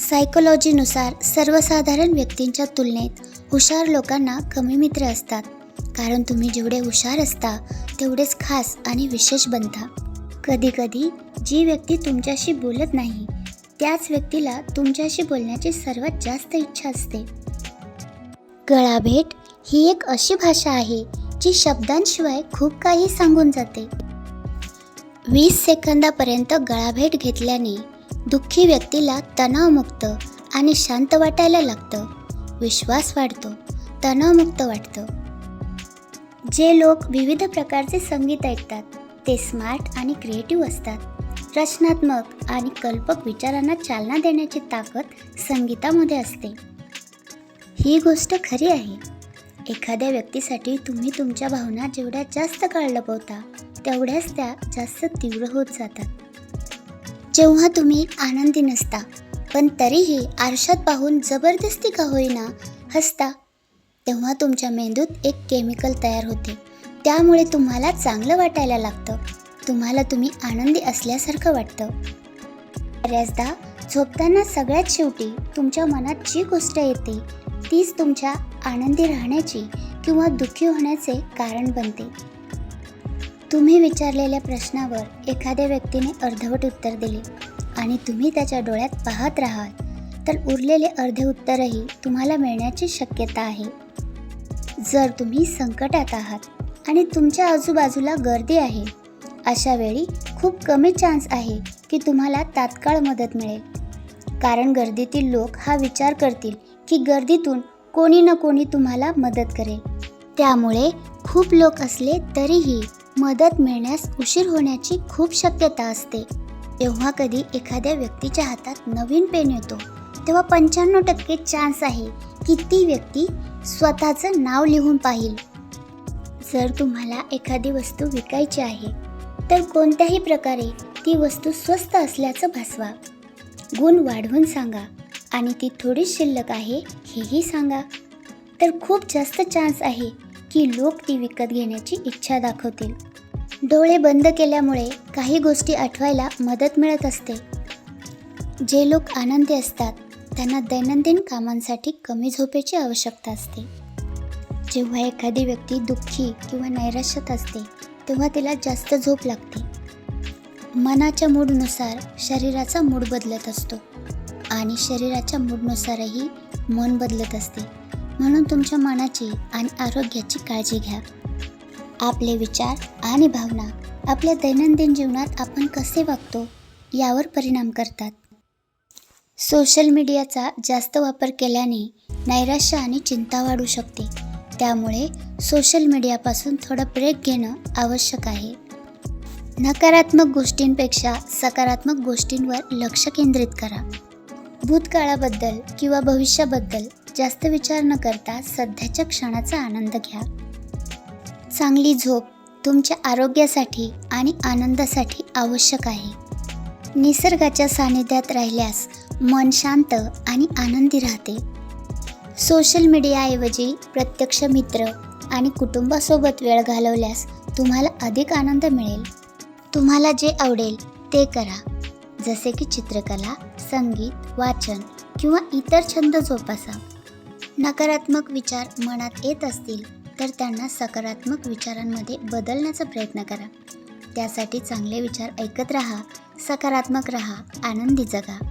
सायकोलॉजीनुसार सर्वसाधारण व्यक्तींच्या तुलनेत हुशार लोकांना कमी मित्र असतात. कारण तुम्ही जेवढे हुशार असता तेवढेच खास आणि विशेष बनता. कधीकधी जी व्यक्ती तुमच्याशी बोलत नाही त्याच व्यक्तीला तुमच्याशी बोलण्याची सर्वात जास्त इच्छा असते. गळाभेट ही एक अशी भाषा आहे जी शब्दांशिवाय खूप काही सांगून जाते. वीस सेकंदापर्यंत गळाभेट घेतल्याने दुःखी व्यक्तीला तणावमुक्त आणि शांत वाटायला लागतं. विश्वास वाढतो तणावमुक्त वाटतं. जे लोक विविध प्रकारचे संगीत ऐकतात ते स्मार्ट आणि क्रिएटिव्ह असतात. रचनात्मक आणि कल्पक विचारांना चालना देण्याची ताकद संगीतामध्ये असते. ही गोष्ट खरी आहे. एखाद्या व्यक्तीसाठी तुम्ही तुमच्या भावना जेवढ्या जास्त काळ लपवता तेवढ्याच त्या जास्त तीव्र होत जातात. जेव्हा तुम्ही आनंदी नसता पण तरीही आरशात पाहून जबरदस्ती का होईना हसता तेव्हा तुमच्या मेंदूत एक केमिकल तयार होते. त्यामुळे तुम्हाला चांगलं वाटायला लागतं. तुम्हाला तुम्ही आनंदी असल्यासारखं वाटतं. बऱ्याचदा झोपताना सगळ्यात शेवटी तुमच्या मनात जी गोष्ट येते तीच तुमच्या आनंदी राहण्याची किंवा दुःखी होण्याचे कारण बनते. तुम्ही विचारलेल्या प्रश्नावर एखाद्या व्यक्तीने अर्धवट उत्तर दिले आणि तुम्ही त्याच्या डोळ्यात पाहत राहाल तर उरलेले अर्धे उत्तरही तुम्हाला मिळण्याची शक्यता आहे. जर तुम्ही संकटात आहात आणि तुमच्या आजूबाजूला गर्दी आहे अशा वेळी खूप कमी चान्स आहे की तुम्हाला तात्काळ मदत मिळेल. कारण गर्दीतील लोक हा विचार करतील की गर्दीतून कोणी ना कोणी तुम्हाला मदत करेल. त्यामुळे खूप लोक असले तरीही मदत मिळण्यास उशीर होण्याची खूप शक्यता असते. जेव्हा कधी एखाद्या व्यक्तीच्या हातात नवीन पेन येतो तेव्हा पंच्याण्णव टक्के चान्स आहे की ती व्यक्ती स्वतःचं नाव लिहून पाहिल. जर तुम्हाला एखादी वस्तू विकायची आहे तर कोणत्याही प्रकारे ती वस्तू स्वस्त असल्याचं भासवा. गुण वाढवून सांगा आणि ती थोडी शिल्लक आहे हेही सांगा. तर खूप जास्त चान्स आहे की लोक ती विकत घेण्याची इच्छा दाखवतील. डोळे बंद केल्यामुळे काही गोष्टी आठवायला मदत मिळत असते. जे लोक आनंदी असतात त्यांना दैनंदिन कामांसाठी कमी झोपेची आवश्यकता असते. जेव्हा एखादी व्यक्ती दुःखी किंवा नैराश्यात असते तेव्हा तिला जास्त झोप लागते. मनाच्या मूडनुसार शरीराचा मूड बदलत असतो आणि शरीराच्या मूडनुसारही मन बदलत असते. म्हणून तुमच्या मनाची आणि आरोग्याची काळजी घ्या. आपले विचार आणि भावना आपल्या दैनंदिन जीवनात आपण कसे वागतो यावर परिणाम करतात. सोशल मीडियाचा जास्त वापर केल्याने नैराश्य आणि चिंता वाढू शकते. त्यामुळे सोशल मीडियापासून थोडं ब्रेक घेणं आवश्यक आहे. नकारात्मक गोष्टींपेक्षा सकारात्मक गोष्टींवर लक्ष केंद्रित करा. भूतकाळाबद्दल किंवा भविष्याबद्दल जास्त विचार न करता सध्याच्या क्षणाचा आनंद घ्या. चांगली झोप तुमच्या आरोग्यासाठी आणि आनंदासाठी आवश्यक आहे. निसर्गाच्या सानिध्यात राहिल्यास मन शांत आणि आनंदी राहते. सोशल मीडियाऐवजी प्रत्यक्ष मित्र आणि कुटुंबासोबत वेळ घालवल्यास तुम्हाला अधिक आनंद मिळेल. तुम्हाला जे आवडेल ते करा. जसे की चित्रकला संगीत वाचन किंवा इतर छंद जोपासा. नकारात्मक विचार मनात येत असतील तर त्यांना सकारात्मक विचारांमध्ये बदलण्याचा प्रयत्न करा. त्यासाठी चांगले विचार ऐकत राहा सकारात्मक राहा आनंदी जगा.